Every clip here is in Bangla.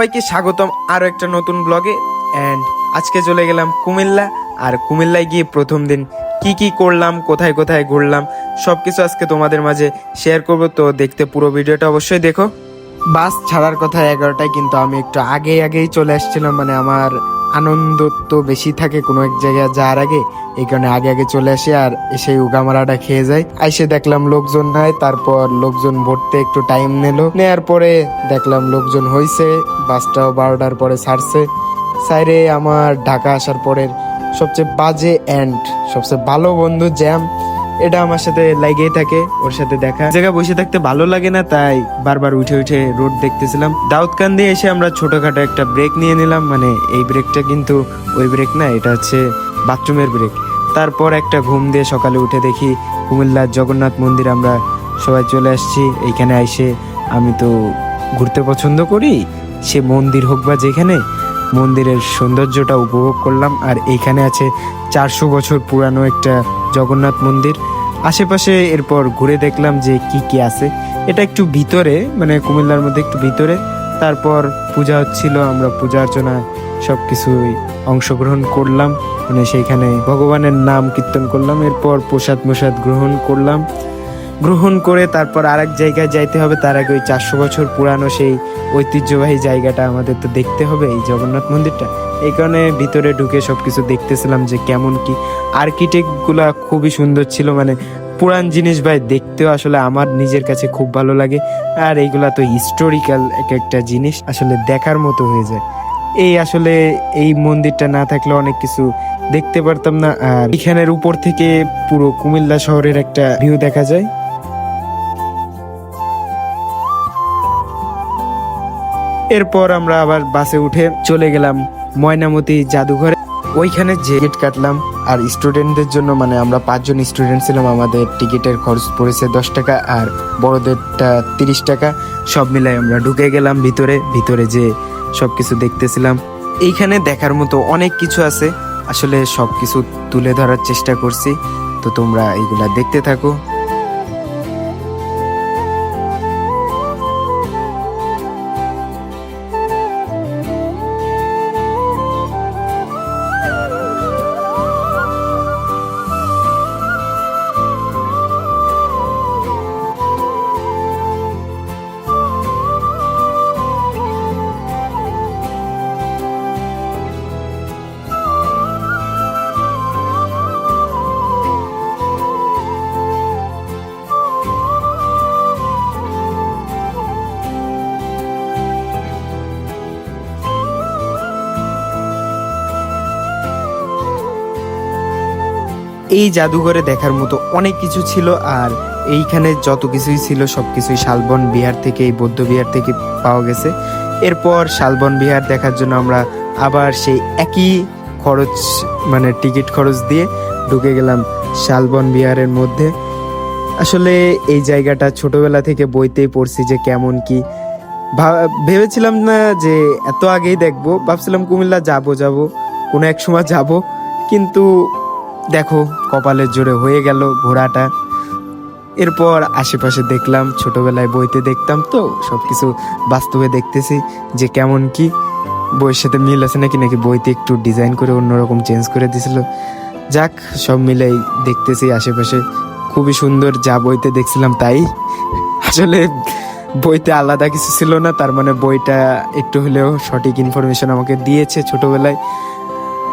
সবাইকে স্বাগতম আরও একটা নতুন ব্লগে। অ্যান্ড আজকে চলে গেলাম কুমিল্লা, আর কুমিল্লায় গিয়ে প্রথম দিন কি কি করলাম, কোথায় কোথায় ঘুরলাম সব কিছু আজকে তোমাদের মাঝে শেয়ার করব। তো দেখতে পুরো ভিডিওটা অবশ্যই দেখো। বাস ছাড়ার কথা এগারোটায় কিন্তু আমি একটু আগে আগেই চলে আসছিলাম মানে আমার আনন্দ তো বেশি থাকে কোনো এক জায়গায় যাওয়ার আগে, এই কারণে আগে আগে চলে আসে আর এসে উগামারাটা খেয়ে যায়। আইসে দেখলাম লোকজন নাই, তারপর লোকজন ভরতে একটু টাইম নিল। নেওয়ার পরে দেখলাম লোকজন হয়েছে বাসটাও বারোটার পরে ছাড়ছে। সাইরে আমার ঢাকা আসার পরের সবচেয়ে বাজে অ্যান্ড সবচেয়ে ভালো বন্ধু জ্যাম এটা আমার সাথে লাগেই থাকে, ওর সাথে দেখা। জায়গা বসে থাকতে ভালো লাগে না, তাই বারবার উঠে উঠে রোড দেখতেছিলাম। দাউদকান দিয়ে এসে আমরা ছোটখাটো একটা ব্রেক নিয়ে নিলাম মানে এই ব্রেকটা কিন্তু ওই ব্রেক না, এটা হচ্ছে বাথরুমের ব্রেক তারপর একটা ঘুম দিয়ে সকালে উঠে দেখি কুমিল্লার জগন্নাথ মন্দির, আমরা সবাই চলে আসছি। এইখানে এসে আমি তো ঘুরতে পছন্দ করি, সে মন্দির হোক বা যেখানে, মন্দিরের সৌন্দর্যটা উপভোগ করলাম। আর এইখানে আছে চারশো বছর পুরানো একটা জগন্নাথ মন্দির আশেপাশে এরপর ঘুরে দেখলাম যে কি কি আছে। এটা একটু ভিতরে মানে কুমিল্লার মধ্যে একটু ভিতরে। তারপর পূজা হচ্ছিল, আমরা পূজা অর্চনা সব কিছুই অংশগ্রহণ করলাম। মানে সেইখানে ভগবানের নাম কীর্তন করলাম। এরপর প্রসাদ মোসাদ গ্রহণ করলাম। গ্রহণ করে তারপর আরেক জায়গায় যাইতে হবে। তার আগে ওই চারশো বছর পুরানো সেই ঐতিহ্যবাহী জায়গাটা আমাদের তো দেখতে হবে, এই জগন্নাথ মন্দিরটা। এই কারণে ভিতরে ঢুকে সবকিছু দেখতেছিলাম যে কেমন কি। আর্কিটেক্টগুলা খুবই সুন্দর ছিল মানে পুরান জিনিস ভাই, দেখতেও আসলে আমার নিজের কাছে খুব ভালো লাগে। আর এইগুলা তো হিস্টোরিক্যাল এক একটা জিনিস, আসলে দেখার মতো হয়ে যায়। এই আসলে এই মন্দিরটা না থাকলে অনেক কিছু দেখতে পারতাম না। আর এখানের উপর থেকে পুরো কুমিল্লা শহরের একটা ভিউ দেখা যায়। এরপর আমরা আবার বাসে উঠে চলে গেলাম ময়নামতি জাদুঘরে। ওইখানে যে টিকিট কাটলাম, আর স্টুডেন্টদের জন্য মানে আমরা পাঁচজন স্টুডেন্ট ছিলাম, আমাদের টিকিটের খরচ পড়েছে দশ টাকা আর বড়দেরটা তিরিশ টাকা। সব মিলাই আমরা ঢুকে গেলাম ভিতরে ভিতরে যে সব কিছু দেখতেছিলাম। এইখানে দেখার মতো অনেক কিছু আছে। আসলে সব কিছু তুলে ধরার চেষ্টা করছি। তো তোমরা এইগুলা দেখতে থাকো। এই জাদুঘরে দেখার মতো অনেক কিছু ছিল আর এইখানে যত কিছুই ছিল সব কিছুই শালবন বিহার থেকে, এই বৌদ্ধ বিহার থেকে পাওয়া গেছে। এরপর শালবন বিহার দেখার জন্য আমরা আবার সেই একই খরচ মানে টিকিট খরচ দিয়ে ঢুকে গেলাম শালবন বিহারের মধ্যে। আসলে এই জায়গাটা ছোটবেলা থেকে বইতেই পড়ছি যে কেমন কি। ভেবেছিলাম না যে এত আগেই দেখব। ভাবছিলাম কুমিল্লা যাব যাব, কোনো এক সময় যাব। কিন্তু দেখো কপালের জোরে হয়ে গেল ঘোড়াটা। এরপর আশেপাশে দেখলাম, ছোটবেলায় বইতে দেখতাম তো সব কিছু বাস্তবে দেখতেছি যে কেমন কি। বইয়ের সাথে মিল আছে নাকি নাকি বইতে একটু ডিজাইন করে অন্যরকম চেঞ্জ করে দিছিল। যাক, সব মিলেই দেখতেছি আশেপাশে। খুবই সুন্দর যা বইতে দেখছিলাম তাই। আসলে বইতে আলাদা কিছু ছিল না, তার মানে বইটা একটু হলেও সঠিক ইনফরমেশন আমাকে দিয়েছে ছোটবেলায়।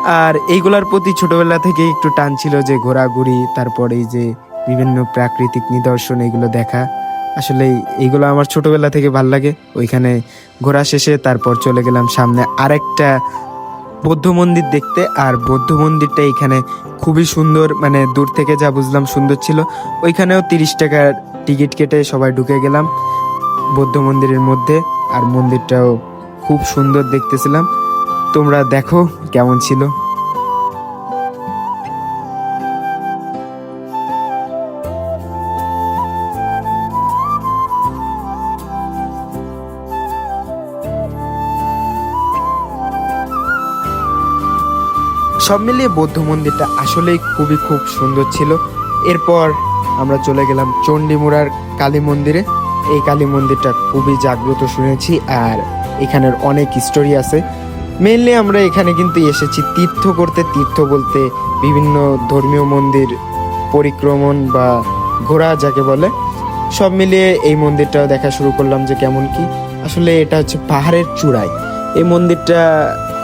আর এইগুলার প্রতি ছোটবেলা থেকে একটু টান ছিল যে ঘোরাঘুরি, তারপরে যে বিভিন্ন প্রাকৃতিক নিদর্শন, এগুলো দেখা। আসলে এইগুলো আমার ছোটবেলা থেকে ভালো লাগে। ওইখানে ঘোরা শেষে তারপর চলে গেলাম সামনে আরেকটা বৌদ্ধ মন্দির দেখতে। আর বৌদ্ধ মন্দিরটা এখানে খুবই সুন্দর মানে দূর থেকে যা বুঝলাম সুন্দর ছিল। ওইখানেও তিরিশ টাকার টিকিট কেটে সবাই ঢুকে গেলাম বৌদ্ধ মন্দিরের মধ্যে। আর মন্দিরটাও খুব সুন্দর দেখতেছিলাম। তোমরা দেখো কেমন ছিল। সব মিলিয়ে বৌদ্ধ মন্দিরটা আসলেই খুবই খুব সুন্দর ছিল। এরপর আমরা চলে গেলাম চণ্ডীমুড়ার কালী মন্দিরে। এই কালী মন্দিরটা খুবই জাগ্রত শুনেছি আর এখানের অনেক স্টোরি আছে। মেইনলি আমরা এখানে কিন্তু এসেছি তীর্থ করতে, তীর্থ বলতে বিভিন্ন ধর্মীয় মন্দির, পরিক্রমণ বা ঘোরা যাকে বলে। সব মিলিয়ে এই মন্দিরটাও দেখা শুরু করলাম যে কেমন কি। আসলে এটা হচ্ছে পাহাড়ের চূড়ায়। এই মন্দিরটা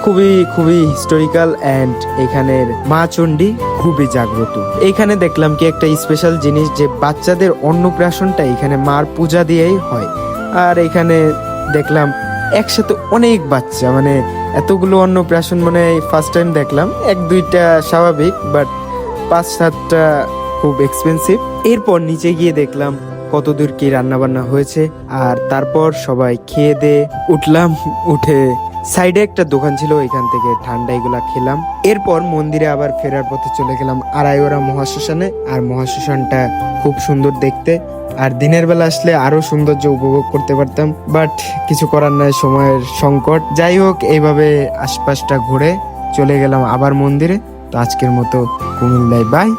খুবই খুবই হিস্টোরিক্যাল অ্যান্ড এখানের মা চণ্ডী খুবই জাগ্রত। এইখানে দেখলাম কি একটা স্পেশাল জিনিস যে বাচ্চাদের অন্নপ্রাশনটা এখানে মার পূজা দিয়েই হয়। আর এখানে দেখলাম একসাথে অনেক বাচ্চা মানে এতগুলো অন্নপ্রাশন মানে ফার্স্ট টাইম দেখলাম। এক, দুইটা স্বাভাবিক বাট পাঁচ, সাতটা খুব এক্সপেন্সিভ এরপর নিচে গিয়ে দেখলাম কতদূর কি রান্নাবান্না হয়েছে, আর তারপর সবাই খেয়ে দিয়ে উঠলাম, উঠে সাইডে একটা দোকান ছিল এখান থেকে ঠান্ডা এগুলা খেলাম। এরপর মন্দিরে আবার ফেরার পথে চলে গেলাম আড়াইওরা মহাশ্মশানে। আর মহাশ্মশানটা খুব সুন্দর দেখতে। আর দিনের বেলা আসলে আরও সৌন্দর্য উপভোগ করতে পারতাম বাট কিছু করার নাই, সময়ের সংকট। যাই হোক, এইভাবে আশপাশটা ঘুরে চলে গেলাম আবার মন্দিরে। তো আজকের মতো কুমিল্লায় বাই